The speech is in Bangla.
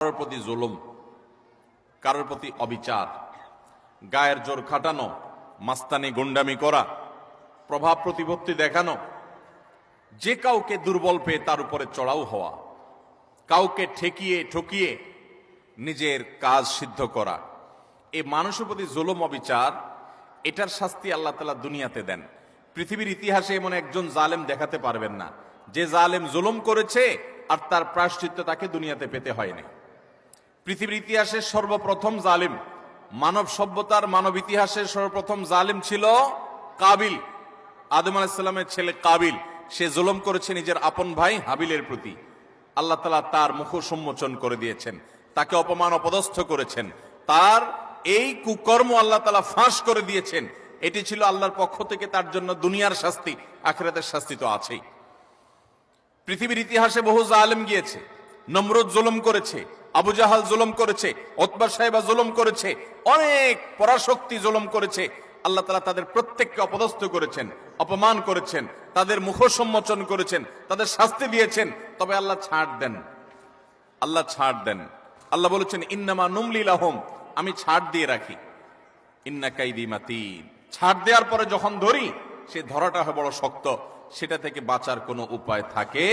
কারোর প্রতি জুলুম, কারোর প্রতি অবিচার, গায়ের জোর খাটানো, মাস্তানি গুন্ডামি করা, প্রভাব প্রতিপত্তি দেখানো, যে কাউকে দুর্বল পেয়ে তার উপরে চড়াও হওয়া, কাউকে ঠেকিয়ে ঠকিয়ে নিজের কাজ সিদ্ধ করা এই মানুষের প্রতি জুলুম, অবিচার, এটার শাস্তি আল্লাহ তালা দুনিয়াতে দেন। পৃথিবীর ইতিহাসে এমন একজন জালেম দেখাতে পারবেন না, যে জালেম জুলুম করেছে আর তার প্রায়শ্চিত্ত তাকে দুনিয়াতে পেতে হয়নি। পৃথিবীর ইতিহাসের সর্বপ্রথম জালিম, মানব সভ্যতার মানব ইতিহাসের সর্বপ্রথম জালিম ছিল কাবিল। আদম আলাহিসাল্লামের ছেলে কাবিল, সে জুলম করেছে নিজের আপন ভাই হাবিলের প্রতি। আল্লাহ তালা তার মুখ সম্মোচন করে দিয়েছেন, তাকে অপমান অপদস্থ করেছেন। তার এই কুকর্ম আল্লাহ তালা ফাঁস করে দিয়েছেন। এটি ছিল আল্লাহর পক্ষ থেকে তার জন্য দুনিয়ার শাস্তি, আখেরাতের শাস্তি তো আছেই। পৃথিবীর ইতিহাসে বহু জালেম গিয়েছে, নমরুদ জুলুম করেছে আবু জাহাল জুলুম করেছে, ওতবা সাহেবা জুলম করেছে, অনেক পরাশক্তি জুলম করেছে। আল্লাহ তালা তাদের প্রত্যেককে অপদস্থ করেছেন, অপমান করেছেন, তাদের মুখ সম্মোচন করেছেন, তাদের শাস্তি দিয়েছেন। তবে আল্লাহ ছাড় দেন। আল্লাহ ছাড় দেন। আল্লাহ বলেছেন, ইন্নামা নুমলিল আহম আমি ছাড় দিয়ে রাখি। ইন্না কাইদি মাতি ছাড় দেওয়ার পরে যখন ধরি, সে ধরাটা হয় বড় শক্ত। সেটা থেকে বাঁচার কোনো উপায় থাকে